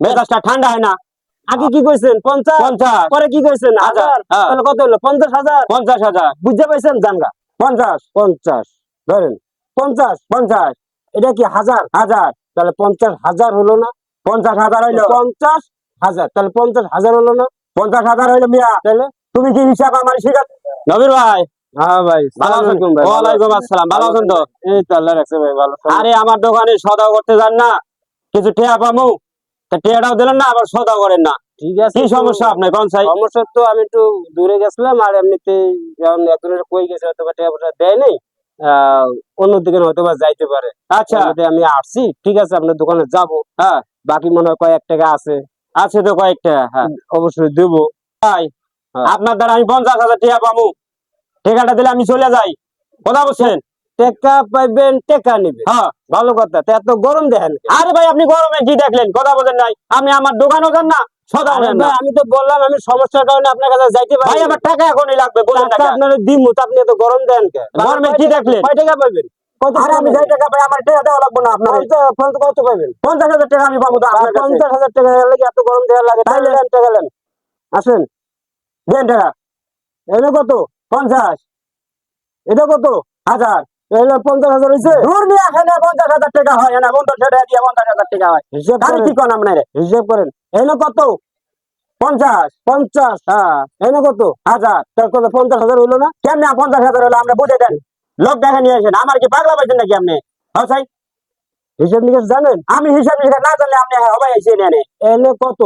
মেজাজটা ঠান্ডা হয় না। আগে কি কইছেন? পঞ্চাশ? পঞ্চাশ। পরে কি কইছেন? হাজার? হ্যাঁ। তাহলে কত হলো? পঞ্চাশ হাজার? পঞ্চাশ হাজার। বুঝতে পাইছেন জানগা? পঞ্চাশ। পঞ্চাশ। ধরেন। পঞ্চাশ। পঞ্চাশ। এটা কি হাজার? হাজার। তাহলে পঞ্চাশ হাজার হলো না? পঞ্চাশ হাজার হইল। পঞ্চাশ হাজার। তাহলে পঞ্চাশ হাজার হলো না? পঞ্চাশ হাজার হইল মিয়া। তাহলে? তুমি কি হিসাব আমার শিখাত নবীর ভাই। হ্যাঁ ভাই ভালো আছেন ভাই ওয়ালাইকুম আসসালাম। ভালো আছেন তো? এই তো আল্লাহ রাখছে ভাই ভালো আরে আমার দোকানে সদা করতে যান না। কিছু টেয়া পামু। তা টেয়াটাও দিলেন না আবার সদা করেন না। ঠিক আছে কি সমস্যা আপনার কোন সাই সমস্যা তো আমি একটু দূরে গেছিলাম আর এমনিতে একজনের কই গেছে হয়তো বা টাকা পয়সা দেয় নাই অন্যদিকে হয়তো বা যাইতে পারে। আচ্ছা। আমি আসছি ঠিক আছে আপনার দোকানে যাব। হ্যাঁ। বাকি মনে হয় কয়েক টাকা আছে। আছে তো কয়েকটা হ্যাঁ। অবশ্যই দেবো। ভাই হ্যাঁ। আপনার দ্বারা আমি পঞ্চাশ হাজার টিয়া পাবো টেকাটা দিলে আমি চলে যাই। কথা বলছেন টাকা পাইবেন টাকা নিবে হ্যাঁ। ভালো কথা এত গরম দেখেন। আরে ভাই আপনি গরমে কি দেখলেন কথা বলেন নাই। আপনি আমার দোকানও যান না আমি তো বললাম আমি সমস্যার কারণে আপনার কাছে যাইতে পারি ভাই আমার টাকা এখনই লাগবে বলেন না আপনার দিমু আপনি এত গরম দেন কে? গরমে কি দেখলেন? কয় টাকা আমি পাই আমার টাকা দেওয়া লাগবে না আপনার। পঞ্চাশ কত হাজার টাকা আমি পাবো পঞ্চাশ হাজার টাকা লাগে এত গরম লাগে তাহলে টাকা নেন আসেন। দেন টাকা। এটা কত? পঞ্চাশ। এটা কত? হাজার। পঞ্চাশ হাজার হয়েছে দূর নিয়ে এখানে পঞ্চাশ হাজার টাকা হয় না পঞ্চাশ টাকা দিয়ে পঞ্চাশ হাজার টাকা হয়। হিসেব তাহলে করেন। কি করেন আপনার হিসেব করেন। এনে কত? পঞ্চাশ। পঞ্চাশ হ্যাঁ। কত? হাজার। তার কত পঞ্চাশ হাজার হইল না। কেমনে পঞ্চাশ হাজার হলো আমরা বুঝে দেন। লোক দেখা নিয়ে আসেন। আমার কি পাগলা পাইছেন নাকি আপনি? হ্যাঁ সাই হিসেব নিকেশ জানেন? আমি হিসাব নিকাশ না জানলে আপনি হবাই এসে নেনে। এনে কত?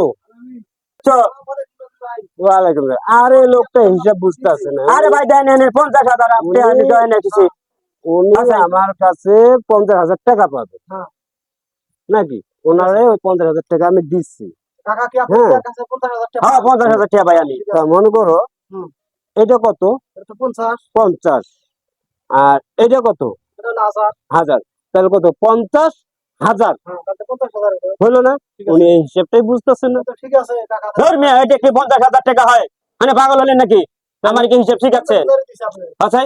ওয়ালাইকুম আরে লোকটা হিসাব বুঝতেছে না। আরে ভাই দেন পঞ্চাশ হাজার আপনি আমি দেয় না কিছু উনি আচ্ছা। আমার কাছে পঞ্চাশ হাজার টাকা পাবে। হ্যাঁ। নাকি? ওনারে ওই পঞ্চাশ হাজার টাকা আমি দিচ্ছি। হ্যাঁ। পঞ্চাশ হাজার টাকা। হ্যাঁ পঞ্চাশ হাজার টাকা ভাই আমি। মনে করো এটা কত? পঞ্চাশ। আর এটা কত? হাজার। তাহলে কত? পঞ্চাশ হাজার। হ্যাঁ হলো। হলো না? উনি এই হিসেবটাই বুঝতেছেন না। তো ঠিক আছে টাকা এটা কি পঞ্চাশ হাজার টাকা হয়? মানে পাগল হলেন নাকি? আমার কি হিসাব শিখাচ্ছে ধরে আচ্ছা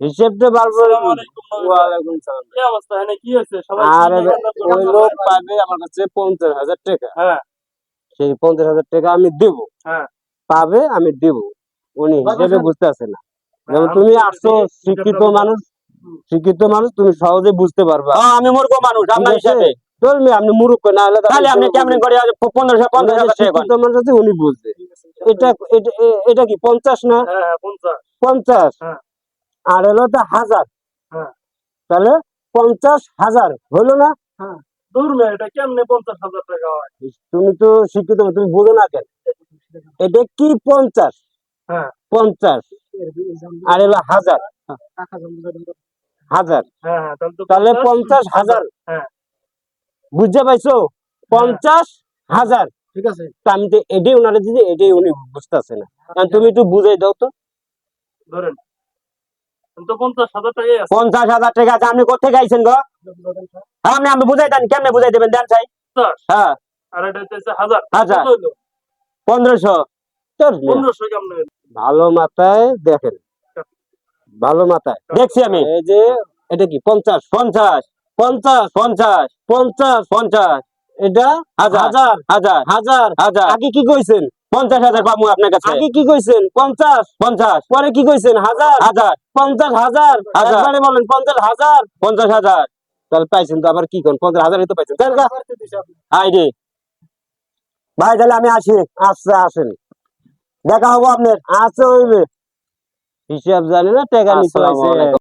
হিসেবটা বারবার ওয়ালাইকুম সালাম। কি অবস্থা? এখানে কি হয়েছে? সবাই আরে চিনে গেল তো ওই লোক পাবে আমার কাছে পঞ্চাশ হাজার টাকা। হ্যাঁ। সেই পঞ্চাশ হাজার টাকা আমি দেব। হ্যাঁ। পাবে আমি দেব। উনি হিসেবে বুঝতে আসে না। যেমন তুমি আসছো শিক্ষিত মানুষ শিক্ষিত মানুষ তুমি সহজে বুঝতে পারবা। হ্যাঁ, আমি মূর্খ মানুষ আপনার আছে? হিসাবে আপনি মুরুক্ষ না হলে তাহলে আপনি আপনি কেমন করে? পনেরোশো পঞ্চাশ হাজার টাকা করেন? শিক্ষিত উনি বুঝবে। এটা এটা কি পঞ্চাশ না? হ্যাঁ হ্যাঁ পঞ্চাশ। পঞ্চাশ। হ্যাঁ। আর হলো তো হাজার। হ্যাঁ। তাহলে পঞ্চাশ হাজার হলো না? হয়। তুমি তো শিক্ষিত তুমি বোঝো না কেন? এটা কি পঞ্চাশ? হ্যাঁ। পঞ্চাশ। আর হলো হাজার। হাজার। তাহলে পঞ্চাশ। হাজার। বুঝতে পাইছো পঞ্চাশ হাজার। ঠিক আছে। তা আমি তো এটাই ওনারে দিদি এটাই উনি বুঝতেছে না। কারণ তুমি একটু বুঝাই দাও তো। ধরেন। পঞ্চাশ হাজার টাকাই আছে। টাকা আছে আপনি কোথেকে আইছেন গো? হ্যাঁ, আপনি আমি বুঝাই দেন কেমনে বুঝাই দেবেন? দেন চাই। হ্যাঁ। হইল? পনেরোশো? ভালো মাথায় দেখেন। ভালো মাথায়। দেখছি আমি। এই যে এটা কি? পঞ্চাশ পঞ্চাশ পঞ্চাশ পঞ্চাশ পঞ্চাশ পঞ্চাশ। এটা হাজার হাজার। হাজার। হাজার। হাজার। আগে কি কইছেন? পঞ্চাশ হাজার পাবো আপনার কাছে। আগে কি কইছেন? পঞ্চাশ? পঞ্চাশ। পরে কি কইছেন? হাজার? হাজার। পঞ্চাশ হাজার। হাজার। বলেন পঞ্চাশ হাজার। পঞ্চাশ হাজার। তাহলে পাইছেন তো আবার কি কোন পঞ্চাশ পাইছেন। হাজার দিছে আপনি? আইডি ভাই তাহলে আমি আসি। আচ্ছা আসেন। দেখা হব আপনার। আচ্ছা হইবে। হিসাব জানি না টাকা নিতে।